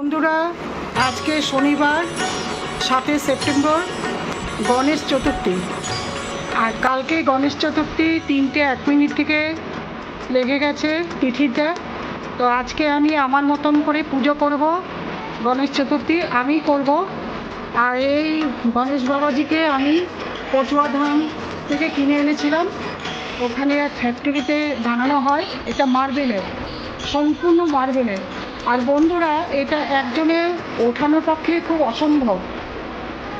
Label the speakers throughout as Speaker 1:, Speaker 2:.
Speaker 1: বন্ধুরা, আজকে শনিবার, সাতই সেপ্টেম্বর, গণেশ চতুর্থী। আর কালকে গণেশ চতুর্থী তিনটে এক মিনিট থেকে লেগে গেছে তিথিটা। তো আজকে আমি আমার মতন করে পুজো করব গণেশ চতুর্থী, আমি করব। আর এই গণেশ বাবাজিকে আমি পচুয়া ধাম থেকে কিনে এনেছিলাম। ওখানে এক ফ্যাক্টরিতে বানানো হয়, এটা মার্বেলের সম্পূর্ণ মার্বেলের আর বন্ধুরা, এটা একজনের ওঠানোর পক্ষে খুব অসম্ভব।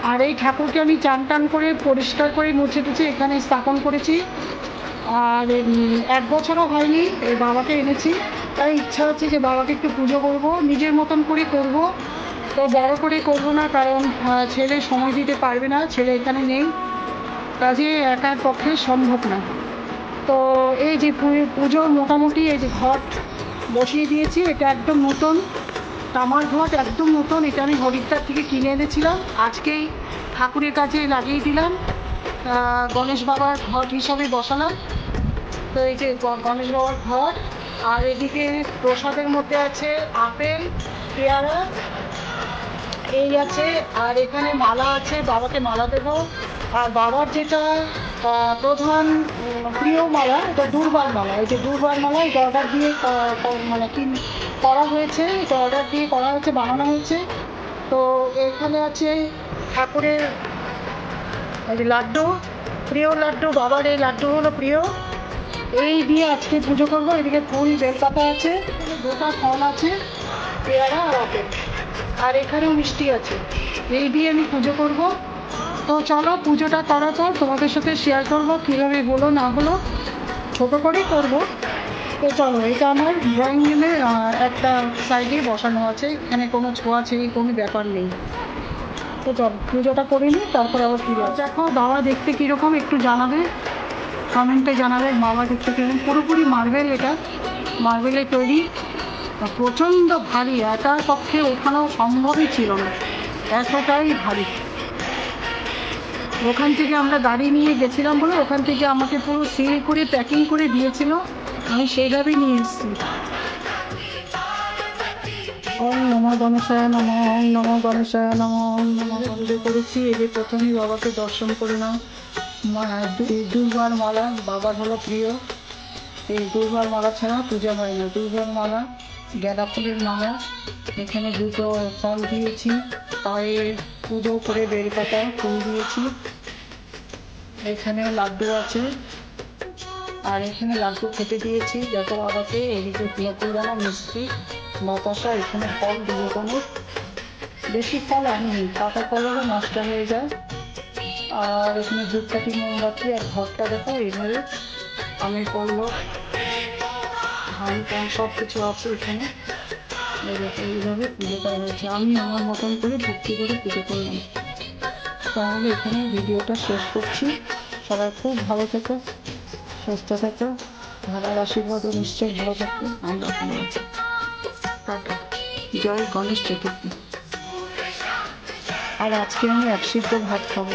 Speaker 1: আর এই ঠাকুরকে আমি চান টান করে, পরিষ্কার করে মুছে টুছে এখানে স্থাপন করেছি। আর এক বছরও হয়নি, এই বাবাকে এনেছি। তাই ইচ্ছা হচ্ছে যে বাবাকে একটু পুজো করব, নিজের মতন করে করব। তো বড় করে করব না, কারণ ছেলে সময় দিতে পারবে না, ছেলে এখানে নেই। কাজে একার পক্ষে সম্ভব না। তো এই যে পু- পুজো মোটামুটি এই যে ঘট বসিয়ে দিয়েছি, এটা একদম নতুন। তামার ঘট একদম নতুন, এটা আমি হরিদ্বার থেকে কিনে এনেছিলাম। আজকেই ঠাকুরের কাছে লাগিয়ে দিলাম। গণেশ বাবার ঘট হিসাবে বসালাম। তো এই যে গণেশ বাবার ঘট আর এদিকে প্রসাদের মধ্যে আছে আপেল, পেয়ারা, এই আছে, আর এখানে মালা আছে, বাবাকে মালা দেবো। আর বাবার যেটা প্রধান প্রিয় মালা, এটা দুর্বার মালা। এই যে দুর্বার মালা, এটা অর্ডার দিয়ে মানে কি করা হয়েছে, এটা অর্ডার দিয়ে করা হয়েছে, বানানো হয়েছে। তো এখানে আছে ঠাকুরের লাড্ডু, প্রিয় লাড্ডু, বাবার এই লাড্ডু হলো প্রিয়। এই দিয়ে আজকে পুজো করব, এদিকে ফুল বেলপাতা আছে গোটা ফল আছে, পেয়ারা আর আপেল। আর এখানেও মিষ্টি আছে। এই দিয়ে আমি পুজো করব। তো চলো, পুজোটা পর তোমাদের সাথে শেয়ার করব, কীভাবে হলো, না হলো, ছোটো করেই করব। তো চলো, এটা আমার ড্রয়িং রুমে একটা সাইডে বসানো আছে, এখানে কোনো ছোঁয়াছুঁয়ি কোনো ব্যাপার নেই। তো চল, পুজোটা করে নিই, তারপর আবার ফিরে। দেখো, বাবা দেখতে কীরকম, একটু জানাবে কমেন্টে জানাবে, বাবা দেখতে কীরকম, পুরোপুরি মার্বেল এটা মার্বেলের তৈরি। প্রচণ্ড ভারী একার পক্ষে ওঠানো সম্ভবই ছিল না, এতটাই ভারী। ওখান থেকে আমরা গাড়ি নিয়ে গেছিলাম বলে ওখান থেকে আমাকে পুরো সিল করে প্যাকিং করে দিয়েছিল। আমি সেইভাবেই নিয়ে এসেছি। ওম নমো গণেশায় নম, ওম নমো গণেশায় নম, ওম নমো গণেশ করেছি। এই প্রথমেই বাবাকে দর্শন করে নাও। দুর্বার মালা বাবার হলো প্রিয়। এই দুর্বার মালা ছাড়া পূজা হয় না। দুর্বার মালা গাঁদা ফুলের মালা এখানে দুটো ফল দিয়েছি। পায়ে পুজো করে বেলপাতা, ফুল দিয়েছি। এখানে লাড্ডু আছে। আর এখানে লাড্ডু খেতে দিয়েছি। যত বাবাকে, এদিকে পিয়াকুড়ানো মিষ্টি, বাতাসা, এখানে ফল দিয়ে কোনো বেশি ফল আনিনি পাকা ফলেরও নষ্ট হয়ে যায়। আর এখানে ধূপকাঠি, মোমবাতি আর ঘরটা দেখো, এইভাবে আমি করল ধান টান সব কিছু আছে এখানে। এইভাবে পুজো করা হয়েছে। আমি আমার মতন করে ভক্তি করে পুজো করলাম। তাহলে এখানে ভিডিওটা শেষ করছি। সবাই খুব ভালো থেকো, সুস্থ থেকো। ভালো আশীর্বাদ ও নিশ্চয়ই ভালো থাকবে। আমরা ভালো আছি। জয় গণেশ চতুর্থী। আর আজকে আমি এক সিদ্ধ ভাত খাব।